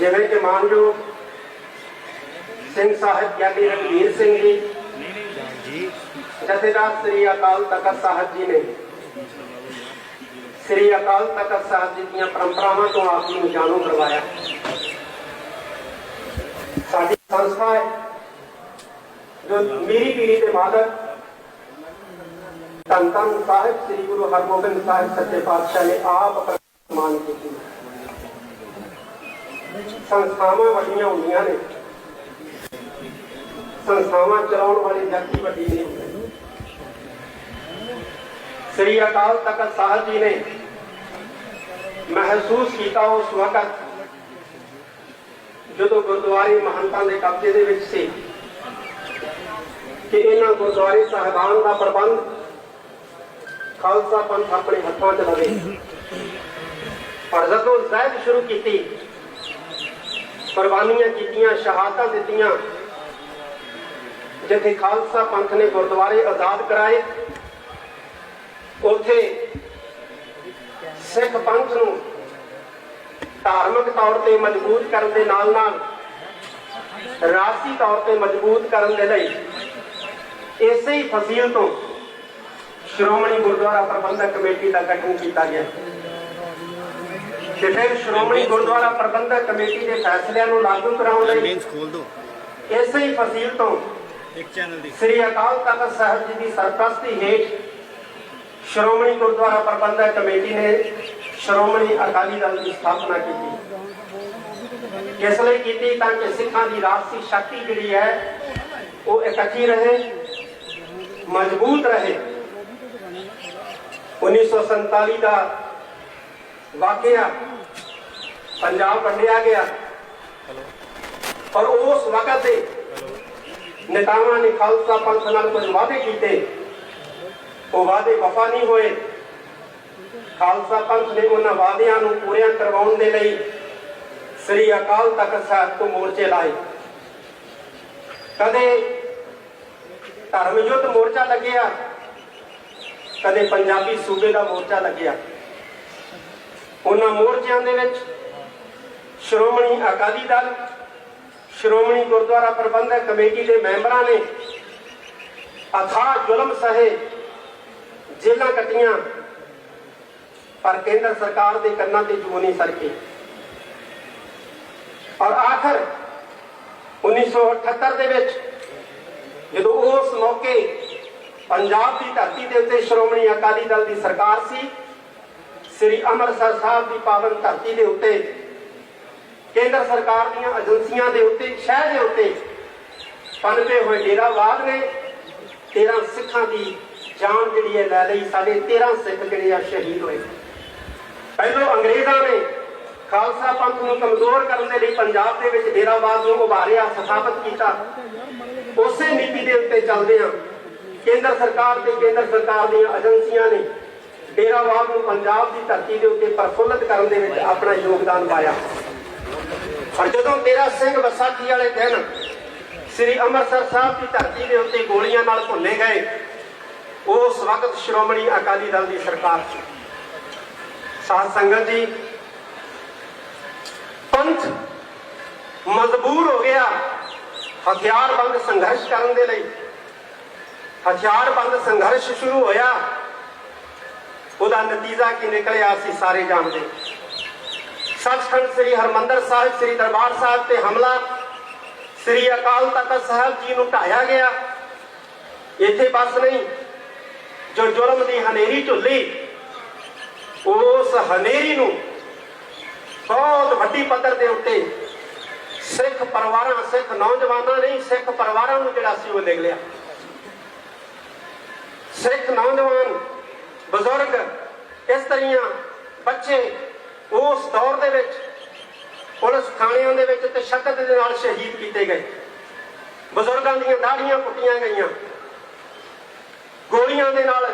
ਜਿਵੇਂ ਕਿ ਮਾਨਯੋਗ ਸਿੰਘ ਸਾਹਿਬ ਗਿਆਨੀ ਰਣਵੀਰ ਸਿੰਘ ਜੀ, ਜਥੇਦਾਰ ਸ੍ਰੀ ਅਕਾਲ ਤਖਤ ਸਾਹਿਬ ਜੀ ਨੇ ਸ੍ਰੀ ਅਕਾਲ ਤਖਤ ਸਾਹਿਬ ਜੀ ਦੀਆਂ ਪਰੰਪਰਾਵਾਂ ਤੋਂ ਆਪ ਨੂੰ ਜਾਣੂ ਕਰਵਾਇਆ। ਸਾਡੀ ਸੰਸਥਾ ਹੈ, ਜੋ ਮੇਰੀ ਪੀੜੀ ਦੇ ਮਾਲਕ ਧੰਨ ਧੰਨ ਸਾਹਿਬ, ਸ੍ਰੀ ਗੁਰੂ ਹਰਗੋਬਿੰਦ ਸਾਹਿਬ ਸੱਚੇ ਪਾਤਸ਼ਾਹ ਨੇ ਆਪ ਪ੍ਰਮਾਨ ਕੀਤੀ। ਸੰਸਥਾਵਾਂ ਵੱਡੀਆਂ ਹੁੰਦੀਆਂ ਨੇ। ਸੰਸਥਾਵਾਂ ਚਲਾਉਣ ਵਾਲੇ ਵਿਅਕਤੀ ਵੱਡੀ ਨਹੀਂ ਹੁੰਦੇ। ਸ੍ਰੀ ਅਕਾਲ ਤਖਤ ਸਾਹਿਬ ਜੀ ਨੇ ਮਹਿਸੂਸ ਕੀਤਾ ਉਸ ਵਕਤ, ਜਦੋਂ ਗੁਰਦੁਆਰੇ ਮਹੰਤਾਂ ਦੇ ਕਬਜ਼ੇ ਦੇ ਵਿੱਚ ਸੀ ਕਿ ਇਹਨਾਂ ਗੁਰਦੁਆਰੇ ਸਾਹਿਬਾਨ ਦਾ ਪ੍ਰਬੰਧ ਖਾਲਸਾ ਪੰਥ ਆਪਣੇ ਹੱਥਾਂ 'ਚ ਲਵੇ। ਪਰ ਜਦੋਂ ਜ਼ੈਦ ਸ਼ੁਰੂ ਕੀਤੀ। ਕੁਰਬਾਨੀਆਂ ਕੀਤੀਆਂ, ਸ਼ਹਾਦਤਾਂ ਦਿੱਤੀਆਂ। ਜਿੱਥੇ ਖਾਲਸਾ ਪੰਥ ਨੇ ਗੁਰਦੁਆਰੇ ਆਜ਼ਾਦ ਕਰਾਏ, ਉੱਥੇ ਸਿੱਖ ਪੰਥ ਨੂੰ ਧਾਰਮਿਕ ਤੌਰ ਤੇ ਮਜ਼ਬੂਤ ਕਰਨ ਦੇ ਨਾਲ ਨਾਲ ਰਾਜਸੀ ਤੌਰ ਤੇ ਮਜ਼ਬੂਤ ਕਰਨ ਦੇ ਲਈ ਇਸੇ ਹੀ ਫਸੀਲ ਤੋਂ ਸ਼੍ਰੋਮਣੀ ਗੁਰਦੁਆਰਾ ਪ੍ਰਬੰਧਕ ਕਮੇਟੀ ਦਾ ਗਠਨ ਕੀਤਾ ਗਿਆ। ਫਿਰ ਸ਼੍ਰੋਮਣੀ ਗੁਰਦੁਆਰਾ ਪ੍ਰਬੰਧਕ ਕਮੇਟੀ ਦੇ ਫੈਸਲਿਆਂ ਨੂੰ ਲਾਗੂ ਕਰਾਉਣ ਲਈ ਮੇਨਸ ਖੋਲ ਦੋ। ਇਸੇ ਹੀ ਫਸੀਲ ਤੋਂ ਇੱਕ ਚੈਨਲ ਦੀ। ਸ੍ਰੀ ਅਕਾਲ ਤਖਤ ਸਾਹਿਬ ਜੀ ਦੀ ਸਰਪ੍ਰਸਤੀ ਹੇਠ ਸ਼੍ਰੋਮਣੀ ਗੁਰਦੁਆਰਾ ਪ੍ਰਬੰਧਕ ਕਮੇਟੀ ਨੇ ਸ਼੍ਰੋਮਣੀ ਅਕਾਲੀ ਦਲ ਦੀ ਸਥਾਪਨਾ ਕੀਤੀ। ਇਸ ਲਈ ਕੀਤੀ ਤਾਂ ਕਿ ਸਿੱਖਾਂ ਦੀ ਰਾਜਸੀ ਸ਼ਕਤੀ ਜਿਹੜੀ ਹੈ ਉਹ ਇਕੱਠੀ ਰਹੇ ਮਜ਼ਬੂਤ ਰਹੇ। 1947 ਦਾ ਵਾਕਿਆ ਪੰਜਾਬ ਵੰਡਿਆ ਗਿਆ। ਔਰ ਉਸ ਵਕਤ ਦੇ ਨੇਤਾਵਾਂ ਨੇ ਖਾਲਸਾ ਪੰਥ ਨਾਲ ਕੁਝ ਵਾਅਦੇ ਕੀਤੇ। ਉਹ ਵਾਅਦੇ ਵਫਾ ਨਹੀਂ ਹੋਏ। ਖਾਲਸਾ ਪੰਥ ਨੇ ਉਹਨਾਂ ਵਾਅਦਿਆਂ ਨੂੰ ਪੂਰਿਆਂ ਕਰਵਾਉਣ ਦੇ ਲਈ ਸ੍ਰੀ ਅਕਾਲ ਤਖਤ ਸਾਹਿਬ ਤੋਂ ਮੋਰਚੇ ਲਾਏ। ਕਦੇ ਧਰਮ ਯੁੱਧ ਮੋਰਚਾ ਲੱਗਿਆ ਕਦੇ ਪੰਜਾਬੀ ਸੂਬੇ ਦਾ ਮੋਰਚਾ ਲੱਗਿਆ। ਉਹਨਾਂ ਮੋਰਚਿਆਂ ਦੇ ਵਿੱਚ ਸ਼੍ਰੋਮਣੀ ਅਕਾਲੀ ਦਲ, ਸ਼੍ਰੋਮਣੀ ਗੁਰਦੁਆਰਾ ਪ੍ਰਬੰਧਕ ਕਮੇਟੀ ਦੇ ਮੈਂਬਰਾਂ ਨੇ ਅਥਾ ਜ਼ੁਲਮ ਸਹੇ ਜੇਲਾਂ ਕੱਟੀਆਂ, ਪਰ ਕੇਂਦਰ ਸਰਕਾਰ ਦੇ ਕੰਨਾਂ ਤੇ ਜੂ ਨਹੀਂ ਸਰਕੀ। ਔਰ ਆਖਰ 1978 ਦੇ ਵਿੱਚ ਜਦੋਂ ਉਸ ਮੌਕੇ ਪੰਜਾਬ ਦੀ ਧਰਤੀ ਦੇ ਉੱਤੇ ਸ਼੍ਰੋਮਣੀ ਅਕਾਲੀ ਦਲ ਦੀ ਸਰਕਾਰ ਸੀ ਸ੍ਰੀ ਅੰਮ੍ਰਿਤਸਰ ਸਾਹਿਬ ਦੀ ਪਾਵਨ ਧਰਤੀ ਦੇ ਉੱਤੇ, ਕੇਂਦਰ ਸਰਕਾਰ ਦੀਆਂ ਏਜੰਸੀਆਂ ਦੇ ਉੱਤੇ, ਸ਼ਹਿਰ ਦੇ ਉੱਤੇ ਪਨਪੇ ਹੋਏ ਡੇਰਾਵਾਦ ਨੇ। 13 ਸਿੱਖਾਂ ਦੀ ਜਾਨ ਜਿਹੜੀ ਹੈ ਲੈ ਲਈ। ਸਾਡੇ 13 ਸਿੱਖ ਜਿਹੜੇ ਆ ਸ਼ਹੀਦ ਹੋਏ। ਪਹਿਲੋਂ ਅੰਗਰੇਜ਼ਾਂ ਨੇ ਖਾਲਸਾ ਪੰਥ ਨੂੰ ਕਮਜ਼ੋਰ ਕਰਨ ਦੇ ਲਈ ਪੰਜਾਬ ਦੇ ਵਿੱਚ ਡੇਰਾਵਾਦ ਨੂੰ ਉਭਾਰਿਆ, ਸਥਾਪਿਤ ਕੀਤਾ। ਉਸੇ ਨੀਤੀ ਦੇ ਉੱਤੇ ਚੱਲਦੇ ਆ। ਕੇਂਦਰ ਸਰਕਾਰ ਤੇ ਕੇਂਦਰ ਸਰਕਾਰ ਦੀਆਂ ਏਜੰਸੀਆਂ ਨੇ ਡੇਰਾਵਾਦ ਨੂੰ ਪੰਜਾਬ ਦੀ ਧਰਤੀ ਦੇ ਉੱਤੇ ਪ੍ਰਫੁੱਲਤ ਕਰਨ ਦੇ ਵਿੱਚ ਆਪਣਾ ਯੋਗਦਾਨ ਪਾਇਆ। ਪਰ ਜਦੋਂ ਡੇਰਾ ਸਿੰਘ ਵਿਸਾਖੀ ਵਾਲੇ ਦਿਨ ਸ੍ਰੀ ਅੰਮ੍ਰਿਤਸਰ ਸਾਹਿਬ ਦੀ ਧਰਤੀ ਦੇ ਉੱਤੇ ਗੋਲੀਆਂ ਨਾਲ ਭੁੱਲੇ ਗਏ, ਉਸ ਵਕਤ ਸ਼੍ਰੋਮਣੀ ਅਕਾਲੀ ਦਲ ਦੀ ਸਰਕਾਰ ਸੀ। ਸਾਧ ਸੰਗਤ ਜੀ, ਪੰਥ ਮਜਬੂਰ ਹੋ ਗਿਆ ਹਥਿਆਰਬੰਦ ਸੰਘਰਸ਼ ਕਰਨ ਦੇ ਲਈ। ਹਥਿਆਰਬੰਦ ਸੰਘਰਸ਼ ਸ਼ੁਰੂ ਹੋਇਆ। ਉਹਦਾ ਨਤੀਜਾ ਕੀ ਨਿਕਲਿਆ ਅਸੀਂ ਸਾਰੇ ਜਾਣਦੇ। ਸੱਚਖੰਡ ਸ੍ਰੀ ਹਰਮੰਦਰ ਸਾਹਿਬ, ਸ੍ਰੀ ਦਰਬਾਰ ਸਾਹਿਬ ਤੇ ਹਮਲਾ। ਸ੍ਰੀ ਅਕਾਲ ਤਖਤ ਸਾਹਿਬ ਜੀ ਨੂੰ ਢਾਇਆ ਗਿਆ। ਇੱਥੇ ਬਸ ਨਹੀਂ, ਜੋ ਜ਼ੁਲਮ ਦੀ ਹਨੇਰੀ ਝੁੱਲੀ, ਉਸ ਹਨੇਰੀ ਨੂੰ ਬਹੁਤ ਵੱਡੀ ਪੱਧਰ ਦੇ ਉੱਤੇ ਸਿੱਖ ਪਰਿਵਾਰਾਂ, ਸਿੱਖ ਨੌਜਵਾਨਾਂ ਨੇ ਸਿੱਖ ਪਰਿਵਾਰਾਂ ਨੂੰ ਜਿਹੜਾ ਸੀ ਉਹ ਨਿਕਲਿਆ ਸਿੱਖ ਨੌਜਵਾਨ ਬਜ਼ੁਰਗ, ਇਸ ਤਰੀਆਂ ਬੱਚੇ ਉਸ ਦੌਰ ਦੇ ਵਿੱਚ ਪੁਲਿਸ ਥਾਣਿਆਂ ਦੇ ਵਿੱਚ ਤਸ਼ੱਦਦ ਦੇ ਨਾਲ ਸ਼ਹੀਦ ਕੀਤੇ ਗਏ। ਬਜ਼ੁਰਗਾਂ ਦੀਆਂ ਦਾੜੀਆਂ ਪੁੱਟੀਆਂ ਗਈਆਂ। ਗੋਲੀਆਂ ਦੇ ਨਾਲ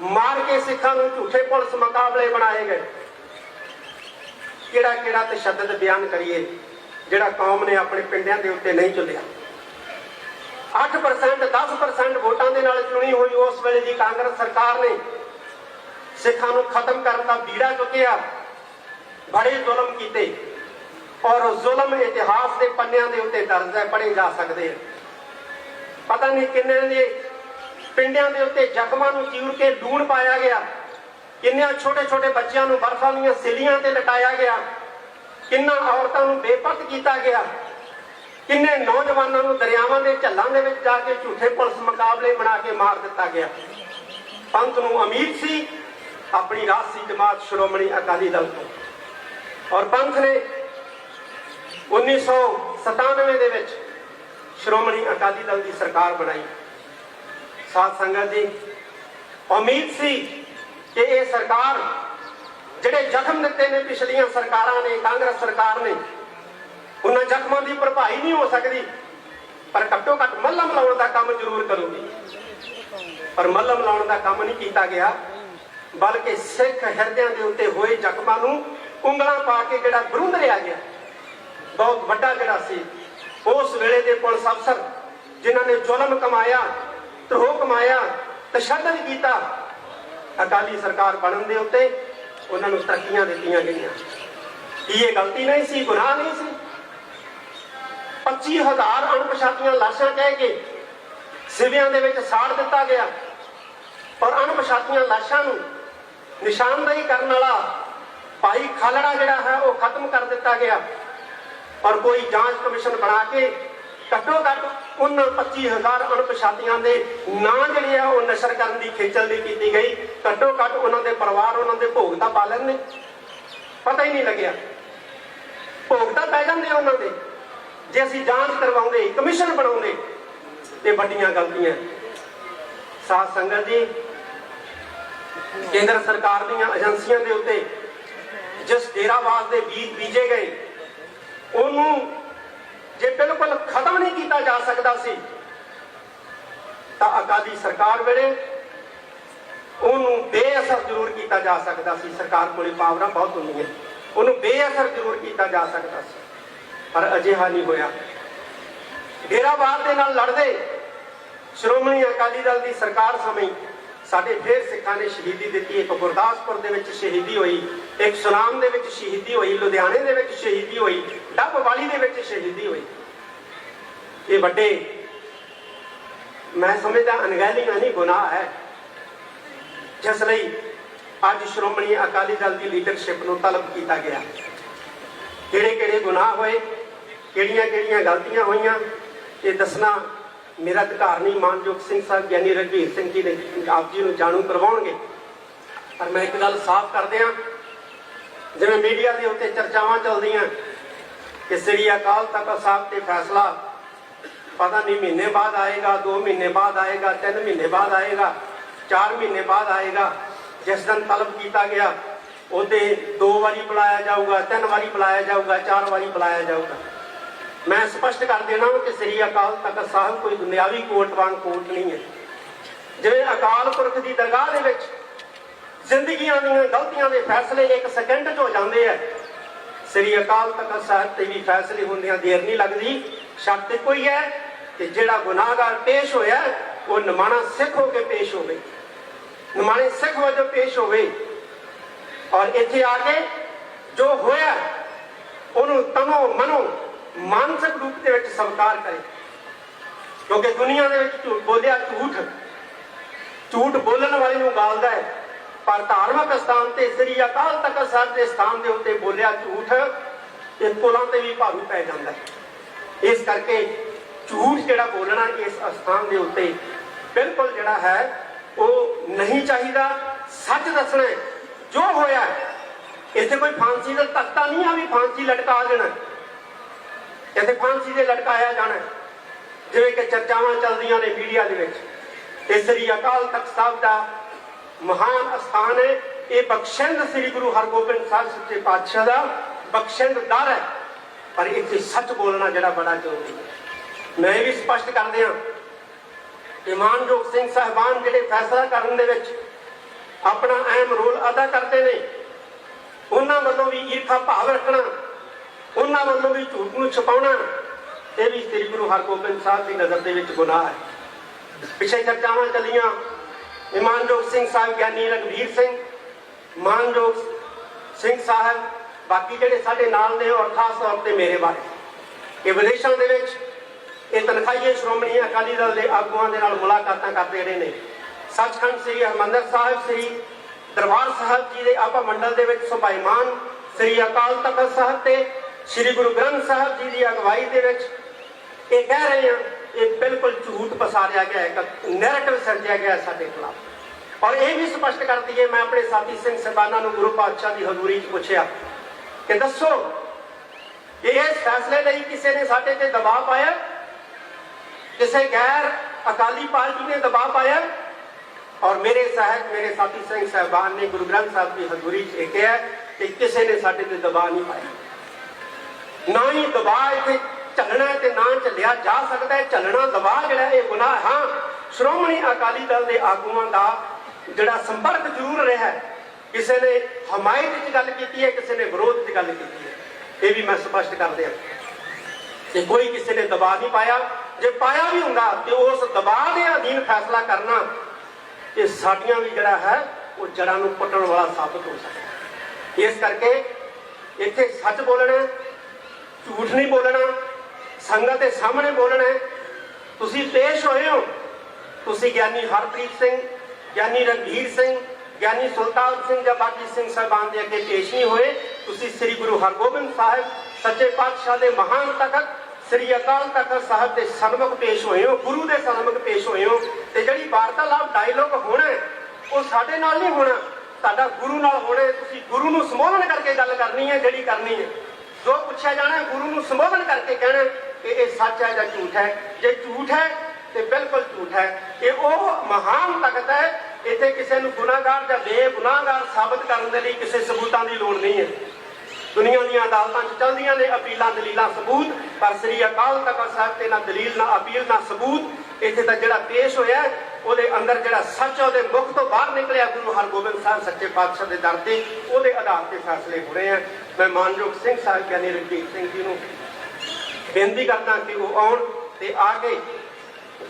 ਮਾਰ ਕੇ ਸਿੱਖਾਂ ਨੂੰ ਝੂਠੇ ਪੁਲਿਸ ਮੁਕਾਬਲੇ ਬਣਾਏ ਗਏ। ਕਿਹੜਾ ਕਿਹੜਾ ਤਸ਼ੱਦਦ ਬਿਆਨ ਕਰੀਏ, ਜਿਹੜਾ ਕੌਮ ਨੇ ਆਪਣੇ ਪਿੰਡਾਂ ਦੇ ਉੱਤੇ ਨਹੀਂ ਚੁੱਲਿਆ। 8% 10% ਵੋਟਾਂ ਦੇ ਨਾਲ ਚੁਣੀ ਹੋਈ ਉਸ ਵੇਲੇ ਦੀ ਕਾਂਗਰਸ ਸਰਕਾਰ ਨੇ ਸਿੱਖਾਂ ਨੂੰ ਖਤਮ ਕਰਨ ਦਾ ਬੀੜਾ ਚੁੱਕਿਆ। ਬੜੇ ਜ਼ੁਲਮ ਕੀਤੇ। ਔਰ ਜ਼ੁਲਮ ਇਤਿਹਾਸ ਦੇ ਪੰਨਿਆਂ ਦੇ ਉੱਤੇ ਦਰਜ ਹੈ, ਪੜ੍ਹੇ ਜਾ ਸਕਦੇ ਆ ਪਤਾ ਨਹੀਂ ਕਿੰਨੇ ਦੇ ਪਿੰਡਿਆਂ ਦੇ ਉੱਤੇ ਜ਼ਖਮਾਂ ਨੂੰ ਚੀਰ ਕੇ ਲੂਣ ਪਾਇਆ ਗਿਆ। ਕਿੰਨਿਆਂ ਛੋਟੇ ਛੋਟੇ ਬੱਚਿਆਂ ਨੂੰ ਬਰਫਾਂ ਦੀਆਂ ਸਿਲੀਆਂ ਤੇ ਲਟਾਇਆ ਗਿਆ। ਕਿੰਨਾ ਔਰਤਾਂ ਨੂੰ ਬੇਪਤ ਕੀਤਾ ਗਿਆ। ਕਿੰਨੇ ਨੌਜਵਾਨਾਂ ਨੂੰ ਦਰਿਆਵਾਂ ਦੇ ਝੱਲਾਂ ਦੇ ਵਿੱਚ ਜਾ ਕੇ ਝੂਠੇ ਪੁਲਿਸ ਮੁਕਾਬਲੇ ਬਣਾ ਕੇ ਮਾਰ ਦਿੱਤਾ ਗਿਆ। ਪੰਥ ਨੂੰ ਉਮੀਦ ਸੀ। ਆਪਣੀ ਰਾਜਸੀ ਜਮਾਤ ਸ਼੍ਰੋਮਣੀ ਅਕਾਲੀ ਦਲ ਤੋਂ। ਔਰ ਪੰਥ ਨੇ 1997 ਦੇ ਵਿੱਚ ਸ਼੍ਰੋਮਣੀ ਅਕਾਲੀ ਦਲ ਦੀ ਸਰਕਾਰ ਬਣਾਈ। ਸਾਧ ਸੰਗਤ ਜੀ ਉਮੀਦ ਸੀ ਕਿ ਇਹ ਸਰਕਾਰ ਜਿਹੜੇ ਜ਼ਖਮ ਦਿੱਤੇ ਨੇ ਪਿਛਲੀਆਂ ਸਰਕਾਰਾਂ ਨੇ, ਕਾਂਗਰਸ ਸਰਕਾਰ ਨੇ, ਉਹਨਾਂ ਜ਼ਖਮਾਂ ਦੀ ਭਰਪਾਈ ਨਹੀਂ ਹੋ ਸਕਦੀ, ਪਰ ਘੱਟੋ ਘੱਟ ਮੱਲਮ ਲਾਉਣ ਦਾ ਕੰਮ ਜ਼ਰੂਰ ਕਰੂਗੀ। ਪਰ ਮੱਲਮ ਲਾਉਣ ਦਾ ਕੰਮ ਨਹੀਂ ਕੀਤਾ ਗਿਆ। ਬਲਕਿ ਸਿੱਖ ਹਿਰਦਿਆਂ ਦੇ ਉੱਤੇ ਹੋਏ ਜ਼ਖਮਾਂ ਨੂੰ ਉਂਗਲਾਂ ਪਾ ਕੇ ਜਿਹੜਾ ਬਰੁੰਦ ਲਿਆ ਗਿਆ, ਬਹੁਤ ਵੱਡਾ ਜਿਹੜਾ ਸੀ, ਉਸ ਵੇਲੇ ਦੇ ਪੁਲਿਸ ਅਫਸਰ ਜਿਨ੍ਹਾਂ ਨੇ ਜ਼ੁਲਮ ਕਮਾਇਆ, ਧਰੋਹ ਕਮਾਇਆ, ਤਸ਼ੱਦਦ ਕੀਤਾ, ਅਕਾਲੀ ਸਰਕਾਰ ਬਣਨ ਦੇ ਉੱਤੇ ਉਹਨਾਂ ਨੂੰ ਤਰੱਕੀਆਂ ਦਿੱਤੀਆਂ ਗਈਆਂ। ਕੀ ਇਹ ਗਲਤੀ ਨਹੀਂ ਸੀ, ਗੁਨਾਹ ਨਹੀਂ ਸੀ। 25000 ਅਣਪਛਾਤੀਆਂ ਲਾਸ਼ਾਂ ਕਹਿ ਕੇ ਸਿਵਿਆਂ ਦੇ ਵਿੱਚ ਸਾੜ ਦਿੱਤਾ ਗਿਆ। ਔਰ ਅਣਪਛਾਤੀਆਂ ਲਾਸ਼ਾਂ ਨੂੰ ਨਿਸ਼ਾਨਦੇਹੀ ਕਰਨ ਵਾਲਾ ਭਾਈ ਖਾਲੜਾ ਜਿਹੜਾ ਹੈ, ਉਹ ਖਤਮ ਕਰ ਦਿੱਤਾ ਗਿਆ। ਔਰ ਕੋਈ ਜਾਂਚ ਕਮਿਸ਼ਨ ਬਣਾ ਕੇ ਘੱਟੋ ਘੱਟ ਉਹਨਾਂ 25000 ਅਣਪਛਾਤੀਆਂ ਦੇ ਨਾਂ ਜਿਹੜੇ ਆ, ਉਹ ਨਸ਼ਰ ਕਰਨ ਦੀ ਖੇਚਲ ਦੀ ਕੀਤੀ ਗਈ। ਘੱਟੋ ਘੱਟ ਉਹਨਾਂ ਦੇ ਪਰਿਵਾਰ, ਉਹਨਾਂ ਦੇ ਭੋਗ ਤਾਂ ਪਾ ਲੈਂਦੇ। ਪਤਾ ਹੀ ਨਹੀਂ ਲੱਗਿਆ। ਭੋਗ ਤਾਂ ਪੈ ਜਾਂਦੇ ਆ ਉਹਨਾਂ ਦੇ। ਜੇ ਅਸੀਂ ਜਾਂਚ ਕਰਵਾਉਂਦੇ, ਕਮਿਸ਼ਨ ਬਣਾਉਂਦੇ, ਤੇ ਵੱਡੀਆਂ ਗਲਤੀਆਂ। ਸਾਧ ਸੰਗਤ ਜੀ ਕੇਂਦਰ ਸਰਕਾਰ ਦੀਆਂ ਏਜੰਸੀਆਂ ਦੇ ਉੱਤੇ ਜਿਸ ਡੇਰਾਵਾਦ ਦੇ ਬੀਜ ਬੀਜੇ ਗਏ, ਉਹਨੂੰ ਜੇ ਬਿਲਕੁਲ ਖਤਮ ਨਹੀਂ ਕੀਤਾ ਜਾ ਸਕਦਾ ਸੀ, ਤਾਂ ਅਕਾਲੀ ਸਰਕਾਰ ਵੇਲੇ ਉਹਨੂੰ ਬੇਅਸਰ ਜ਼ਰੂਰ ਕੀਤਾ ਜਾ ਸਕਦਾ ਸੀ। ਸਰਕਾਰ ਕੋਲੇ ਪਾਵਰਾਂ ਬਹੁਤ ਹੁੰਦੀਆਂ, ਉਹਨੂੰ ਬੇਅਸਰ ਜ਼ਰੂਰ ਕੀਤਾ ਜਾ ਸਕਦਾ ਸੀ। ਪਰ ਅਜਿਹਾ ਨਹੀਂ ਹੋਇਆ। ਡੇਰਾਵਾਦ ਦੇ ਨਾਲ ਲੜਦੇ ਸ਼੍ਰੋਮਣੀ ਅਕਾਲੀ ਦਲ ਦੀ ਸਰਕਾਰ ਸਮੇਂ ਸਾਡੇ ਫੇਰ ਸਿੱਖਾਂ ਨੇ ਸ਼ਹੀਦੀ ਦਿੱਤੀ, ਇੱਕ ਗੁਰਦਾਸਪੁਰ ਦੇ ਵਿੱਚ ਸ਼ਹੀਦੀ ਹੋਈ, ਇੱਕ ਸੁਨਾਮ ਦੇ ਵਿੱਚ ਸ਼ਹੀਦੀ ਹੋਈ, ਲੁਧਿਆਣੇ ਦੇ ਵਿੱਚ ਸ਼ਹੀਦੀ ਹੋਈ ਡੱਬ ਵਾਲੀ ਦੇ ਵਿੱਚ ਸ਼ਹੀਦੀ ਹੋਈ। ਇਹ ਵੱਡੇ, ਮੈਂ ਸਮਝਦਾ ਅਣਗਹਿਲੀਆਂ ਨਹੀਂ, ਗੁਨਾਹ ਹੈ। ਜਿਸ ਲਈ ਅੱਜ ਸ਼੍ਰੋਮਣੀ ਅਕਾਲੀ ਦਲ ਦੀ ਲੀਡਰਸ਼ਿਪ ਨੂੰ ਤਲਬ ਕੀਤਾ ਗਿਆ। ਕਿਹੜੇ ਕਿਹੜੇ ਗੁਨਾਹ ਹੋਏ ਕਿਹੜੀਆਂ ਕਿਹੜੀਆਂ ਗਲਤੀਆਂ ਹੋਈਆਂ, ਇਹ ਦੱਸਣਾ ਮੇਰਾ ਅਧਿਕਾਰ ਨਹੀਂ, ਮਾਨਯੋਗ ਸਿੰਘ ਸਾਹਿਬ ਗਿਆਨੀ ਰਘਵੀਰ ਸਿੰਘ ਜੀ ਨੇ ਆਪ ਜੀ ਨੂੰ ਜਾਣੂ ਕਰਵਾਉਣਗੇ। ਪਰ ਮੈਂ ਇੱਕ ਗੱਲ ਸਾਫ਼ ਕਰ ਦਿਆਂ ਜਿਵੇਂ ਮੀਡੀਆ ਦੇ ਉੱਤੇ ਚਰਚਾਵਾਂ ਚੱਲਦੀਆਂ, ਕਿ ਸ੍ਰੀ ਅਕਾਲ ਤਖਤ ਸਾਹਿਬ ਤੇ ਫੈਸਲਾ ਪਤਾ ਨਹੀਂ ਮਹੀਨੇ ਬਾਅਦ ਆਏਗਾ 2 ਮਹੀਨੇ ਬਾਅਦ ਆਏਗਾ 3 ਮਹੀਨੇ ਬਾਅਦ ਆਏਗਾ 4 ਮਹੀਨੇ ਬਾਅਦ ਆਏਗਾ, ਜਿਸ ਦਿਨ ਤਲਬ ਕੀਤਾ ਗਿਆ, ਉਹਦੇ ਦੋ ਵਾਰੀ ਬੁਲਾਇਆ ਜਾਊਗਾ, ਤਿੰਨ ਵਾਰੀ ਬੁਲਾਇਆ ਜਾਊਗਾ, ਚਾਰ ਵਾਰੀ ਬੁਲਾਇਆ ਜਾਊਗਾ। ਮੈਂ ਸਪਸ਼ਟ ਕਰ ਦੇਣਾ ਕਿ ਸ੍ਰੀ ਅਕਾਲ ਤਖਤ ਸਾਹਿਬ ਕੋਈ ਦੁਨਿਆਵੀ ਕੋਰਟ ਵਾਂਗ ਕੋਰਟ ਨਹੀਂ ਹੈ। ਜਿਵੇਂ ਅਕਾਲ ਪੁਰਖ ਦੀ ਦਰਗਾਹ ਦੇ ਵਿੱਚ ਜ਼ਿੰਦਗੀਆਂ ਦੀਆਂ ਗਲਤੀਆਂ ਦੇ ਫੈਸਲੇ ਇੱਕ ਸਕਿੰਟ 'ਚ ਹੋ ਜਾਂਦੇ ਆ, ਸ੍ਰੀ ਅਕਾਲ ਤਖਤ ਸਾਹਿਬ ਤੇ ਵੀ ਫੈਸਲੇ ਹੁੰਦਿਆਂ ਦੇਰ ਨਹੀਂ ਲੱਗਦੀ, ਸ਼ਰਤ ਕੋਈ ਹੈ ਕਿ ਜਿਹੜਾ ਗੁਨਾਹਗਾਰ ਪੇਸ਼ ਹੋਇਆ, ਉਹ ਨਿਮਾਣਾ ਸਿੱਖ ਹੋ ਕੇ ਪੇਸ਼ ਹੋਵੇ। ਨਿਮਾਣੇ ਸਿੱਖ ਵਜੋਂ ਪੇਸ਼ ਹੋਵੇ। ਔਰ ਇੱਥੇ ਆ ਕੇ ਜੋ ਹੋਇਆ, ਉਹਨੂੰ ਤਨੋ ਮਨੋ ਮਾਨਸਿਕ ਰੂਪ ਦੇ ਵਿੱਚ ਸਵੀਕਾਰ ਕਰੇ। ਕਿਉਂਕਿ ਦੁਨੀਆ ਦੇ ਵਿੱਚ ਝੂਠ ਬੋਲਿਆ ਝੂਠ। ਝੂਠ ਬੋਲਣ ਵਾਲੇ ਨੂੰ ਗਾਲਦਾ ਹੈ। ਪਰ ਧਾਰਮਿਕ ਸਥਾਨ ਤੇ ਸ੍ਰੀ ਅਕਾਲ ਤਖਤ ਸਾਹਿਬ ਦੇ ਸਥਾਨ ਦੇ ਉੱਤੇ ਬੋਲਿਆ ਝੂਠ, ਇਹ ਪੁਲਾਂ ਤੇ ਵੀ ਭਾਰੂ ਪੈ ਜਾਂਦਾ ਹੈ। ਇਸ ਕਰਕੇ ਝੂਠ ਜਿਹੜਾ ਬੋਲਣਾ ਇਸ ਸਥਾਨ ਦੇ ਉੱਤੇ ਬਿਲਕੁਲ ਜਿਹੜਾ ਹੈ, ਉਹ ਨਹੀਂ ਚਾਹੀਦਾ। ਸੱਚ ਦੱਸਣਾ ਹੈ। ਜੋ ਹੋਇਆ ਇੱਥੇ ਕੋਈ ਫਾਂਸੀ ਦਾ ਤਖਤਾ ਨਹੀਂ ਆ ਵੀ ਫਾਂਸੀ ਲਟਕਾ ਦੇਣਾ ਇੱਥੇ ਫਾਂਸੀ 'ਤੇ ਲਟਕਾਇਆ ਜਾਣਾ ਜਿਵੇਂ ਕਿ ਚਰਚਾਵਾਂ ਚੱਲਦੀਆਂ ਨੇ ਮੀਡੀਆ ਦੇ ਵਿੱਚ। ਇਹ ਸ੍ਰੀ ਅਕਾਲ ਤਖਤ ਸਾਹਿਬ ਦਾ ਮਹਾਨ ਅਸਥਾਨ ਹੈ। ਇਹ ਬਖਸ਼ਿੰਦ ਸ੍ਰੀ ਗੁਰੂ ਹਰਗੋਬਿੰਦ ਸਾਹਿਬ ਸੱਚੇ ਪਾਤਸ਼ਾਹ ਦਾ ਬਖਸ਼ਿੰਦ ਦਰ ਹੈ। ਪਰ ਇੱਥੇ ਸੱਚ ਬੋਲਣਾ ਜਿਹੜਾ ਬੜਾ ਜ਼ਰੂਰੀ ਹੈ। ਮੈਂ ਇਹ ਵੀ ਸਪਸ਼ਟ ਕਰ ਦਿਆਂ ਕਿ ਮਾਨਯੋਗ ਸਿੰਘ ਸਾਹਿਬਾਨ ਜਿਹੜੇ ਫੈਸਲਾ ਕਰਨ ਦੇ ਵਿੱਚ ਆਪਣਾ ਅਹਿਮ ਰੋਲ ਅਦਾ ਕਰਦੇ ਨੇ, ਉਹਨਾਂ ਵੱਲੋਂ ਵੀ ਈਰਖਾ ਭਾਵ ਰੱਖਣਾ ਉਹਨਾਂ ਵੱਲੋਂ ਵੀ ਝੂਠ ਨੂੰ ਛਪਾਉਣਾ ਇਹ ਵੀ ਸ੍ਰੀ ਗੁਰੂ ਹਰਗੋਬਿੰਦ ਸਾਹਿਬ ਦੀ ਨਜ਼ਰ ਦੇ ਵਿੱਚ ਗੁਨਾਹ ਹੈ। ਪਿਛੇ ਚਰਚਾਵਾਂ ਚੱਲੀਆਂ। ਇਮਾਨਯੋਗ ਸਿੰਘ ਸਾਹਿਬ, ਗਿਆਨੀ ਰਗਵੀਰ ਸਿੰਘ ਮਾਨਯੋਗ ਸਿੰਘ ਸਾਹਿਬ, ਬਾਕੀ ਜਿਹੜੇ ਸਾਡੇ ਨਾਲ ਨੇ ਔਰ ਖਾਸ ਤੌਰ ਤੇ ਮੇਰੇ ਬਾਰੇ। ਕਿ ਵਿਦੇਸ਼ਾਂ ਦੇ ਵਿੱਚ ਇਹ ਤਨਖਾਹੀਏ ਸ਼੍ਰੋਮਣੀ ਅਕਾਲੀ ਦਲ ਦੇ ਆਗੂਆਂ ਦੇ ਨਾਲ ਮੁਲਾਕਾਤਾਂ ਕਰਦੇ ਰਹੇ ਨੇ। ਸੱਚਖੰਡ ਸ੍ਰੀ ਹਰਿਮੰਦਰ ਸਾਹਿਬ, ਸ੍ਰੀ ਦਰਬਾਰ ਸਾਹਿਬ ਜੀ ਦੇ ਆਪਾ ਮੰਡਲ ਦੇ ਵਿੱਚ ਸੁਭਾਈਮਾਨ ਸ੍ਰੀ ਅਕਾਲ ਤਖਤ ਸਾਹਿਬ ਤੇ ਸ੍ਰੀ ਗੁਰੂ ਗ੍ਰੰਥ ਸਾਹਿਬ ਜੀ ਦੀ ਅਗਵਾਈ ਦੇ ਵਿੱਚ ਇਹ ਕਹਿ ਰਹੇ ਹਾਂ ਇਹ ਬਿਲਕੁਲ ਝੂਠ ਪਸਾਰਿਆ ਗਿਆ ਹੈ ਇੱਕ ਨੈਰੇਟਿਵ ਸਿਰਜਿਆ ਗਿਆ ਹੈ ਸਾਡੇ ਖਿਲਾਫ ਔਰ ਇਹ ਵੀ ਸਪਸ਼ਟ ਕਰ ਦਈਏ ਮੈਂ ਆਪਣੇ ਸਾਥੀ ਸਿੰਘ ਸਬਾਨਾ ਨੂੰ ਗੁਰੂ ਪਾਤਸ਼ਾਹ ਦੀ ਹਜ਼ੂਰੀ 'ਚ ਪੁੱਛਿਆ ਕਿ ਦੱਸੋ ਕਿ ਇਸ ਫੈਸਲੇ ਲਈ ਕਿਸੇ ਨੇ ਸਾਡੇ ਤੇ ਦਬਾਅ ਪਾਇਆ ਕਿਸੇ ਗੈਰ ਅਕਾਲੀ ਪਾਰਟੀ ਨੇ ਦਬਾਅ ਪਾਇਆ ਔਰ ਮੇਰੇ ਸਾਹਿਬ ਮੇਰੇ ਸਾਥੀ ਸਿੰਘ ਸਾਹਿਬਾਨ ਨੇ ਗੁਰੂ ਗ੍ਰੰਥ ਸਾਹਿਬ ਦੀ ਹਜ਼ੂਰੀ 'ਚ ਇਹ ਕਿਹਾ ਕਿ ਕਿਸੇ ਨੇ ਸਾਡੇ ਤੇ ਦਬਾਅ ਨਹੀਂ ਪਾਇਆ ਨਾ ਹੀ ਦਬਾਅ ਇੱਥੇ ਚੱਲਣਾ ਹੈ ਤੇ ਨਾ ਚੱਲਿਆ ਜਾ ਸਕਦਾ ਹੈ। ਚੱਲਣਾ ਦਬਾਅ ਜਿਹੜਾ ਇਹ ਗੁਨਾਹ ਹਾਂ। ਸ਼੍ਰੋਮਣੀ ਅਕਾਲੀ ਦਲ ਦੇ ਆਗੂਆਂ ਦਾ ਜਿਹੜਾ ਸੰਪਰਕ ਜ਼ਰੂਰ ਰਿਹਾ ਹੈ। ਕਿਸੇ ਨੇ ਹਮਾਇਤ ਵਿੱਚ ਗੱਲ ਕੀਤੀ ਹੈ, ਕਿਸੇ ਨੇ ਵਿਰੋਧ ਵਿੱਚ ਗੱਲ ਕੀਤੀ ਹੈ। ਇਹ ਵੀ ਮੈਂ ਸਪਸ਼ਟ ਕਰ ਦਿਆਂ। ਕਿ ਕੋਈ ਕਿਸੇ ਨੇ ਦਬਾਅ ਨਹੀਂ ਪਾਇਆ। ਜੇ ਪਾਇਆ ਵੀ ਹੁੰਦਾ, ਤੇ ਉਸ ਦਬਾਅ ਦੇ ਅਧੀਨ ਫੈਸਲਾ ਕਰਨਾ, ਇਹ ਸਾਡੀਆਂ ਵੀ ਜਿਹੜਾ ਹੈ, ਉਹ ਜੜਾਂ ਨੂੰ ਪੱਟਣ ਵਾਲਾ ਸਾਬਤ ਹੋ ਸਕਦਾ ਇਸ ਕਰਕੇ ਇੱਥੇ ਸੱਚ ਬੋਲਣਾ ਹੈ, ਨਹੀਂ ਬੋਲਣਾ। ਸੰਗਤ ਦੇ ਸਾਹਮਣੇ ਬੋਲਣਾ ਹੈ। ਤੁਸੀਂ ਪੇਸ਼ ਹੋਏ ਹੋ। ਤੁਸੀਂ ਗਿਆਨੀ ਹਰਪ੍ਰੀਤ ਸਿੰਘ ਗਿਆਨੀ ਰਣਧੀਰ ਸਿੰਘ ਗਿਆਨੀ ਸੁਲਤਾਨ ਸਿੰਘ ਜਾਂ ਬਾਕੀ ਸਿੰਘ ਸਾਹਿਬਾਨ ਦੇ ਅੱਗੇ ਪੇਸ਼ ਨਹੀਂ ਹੋਏ। ਤੁਸੀਂ ਸ੍ਰੀ ਗੁਰੂ ਹਰਗੋਬਿੰਦ ਸਾਹਿਬ ਸੱਚੇ ਪਾਤਸ਼ਾਹ ਦੇ ਮਹਾਨ ਤਖਤ ਸ੍ਰੀ ਅਕਾਲ ਤਖਤ ਸਾਹਿਬ ਦੇ ਸਨਮੁਖ ਪੇਸ਼ ਹੋਏ ਹੋ। ਗੁਰੂ ਦੇ ਸਨਮੁਖ ਪੇਸ਼ ਹੋਏ ਹੋ। ਤੇ ਜਿਹੜੀ ਵਾਰਤਾਲਾਪ ਡਾਇਲੋਗ ਹੋਣਾ ਉਹ ਸਾਡੇ ਨਾਲ ਨਹੀਂ ਹੋਣਾ। ਤੁਹਾਡਾ ਗੁਰੂ ਨਾਲ ਹੋਣਾ ਤੁਸੀਂ ਗੁਰੂ ਨੂੰ ਸੰਬੋਧਨ ਕਰਕੇ ਗੱਲ ਕਰਨੀ ਹੈ ਜਿਹੜੀ ਕਰਨੀ ਹੈ। ਜੋ ਪੁੱਛਿਆ ਜਾਣਾ ਗੁਰੂ ਨੂੰ ਸੰਬੋਧਨ ਕਰਕੇ ਕਹਿਣਾ ਕਿ ਇਹ ਸੱਚ ਹੈ ਜਾਂ ਝੂਠ ਹੈ। ਜੇ ਝੂਠ ਹੈ, ਤੇ ਬਿਲਕੁਲ ਝੂਠ ਹੈ। ਇਹ ਉਹ ਮਹਾਨ ਤਖਤ ਹੈ, ਇੱਥੇ ਕਿਸੇ ਨੂੰ ਗੁਨਾਹਗਾਰ ਜਾਂ ਬੇਗੁਨਾਹਗਾਰ ਸਾਬਤ ਕਰਨ ਦੇ ਲਈ ਕਿਸੇ ਸਬੂਤਾਂ ਦੀ ਲੋੜ ਨਹੀਂ ਹੈ। ਦੁਨੀਆ ਦੀਆਂ ਅਦਾਲਤਾਂ 'ਚ ਚੱਲਦੀਆਂ ਨੇ, ਅਪੀਲਾਂ, ਦਲੀਲਾਂ, ਸਬੂਤ, ਪਰ ਸ੍ਰੀ ਅਕਾਲ ਤਖਤ ਸਾਹਿਬ ਤੇ ਨਾ ਦਲੀਲ, ਨਾ ਅਪੀਲ, ਨਾ ਸਬੂਤ। ਇੱਥੇ ਤਾਂ ਜਿਹੜਾ ਪੇਸ਼ ਹੋਇਆ ਉਹਦੇ ਅੰਦਰ ਜਿਹੜਾ ਸੱਚ ਉਹਦੇ ਮੁਖ ਤੋਂ ਬਾਹਰ ਨਿਕਲਿਆ ਗੁਰੂ ਹਰਗੋਬਿੰਦ ਸਾਹਿਬ ਸੱਚੇ ਪਾਤਸ਼ਾਹ ਦੇ ਦਰ ਤੇ, ਉਹਦੇ ਆਧਾਰ ਤੇ ਫੈਸਲੇ ਹੋ ਰਹੇ ਆ। ਮੈਂ ਮਾਨਯੋਗ ਸਿੰਘ ਸਾਹਿਬ ਗਿਆਨੀ ਰਣਜੀਤ ਸਿੰਘ ਜੀ ਨੂੰ ਬੇਨਤੀ ਕਰਦਾ ਕਿ ਉਹ ਆਉਣ ਤੇ ਆ ਕੇ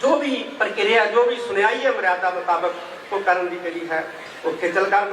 ਜੋ ਵੀ ਪ੍ਰਕਿਰਿਆ, ਜੋ ਵੀ ਸੁਣਾਈ ਹੈ ਮਰਿਆਦਾ ਮੁਤਾਬਕ ਉਹ ਕਰਨ ਦੀ ਜਿਹੜੀ ਹੈ ਉਹ ਖੇਚਲ ਕਰਨ।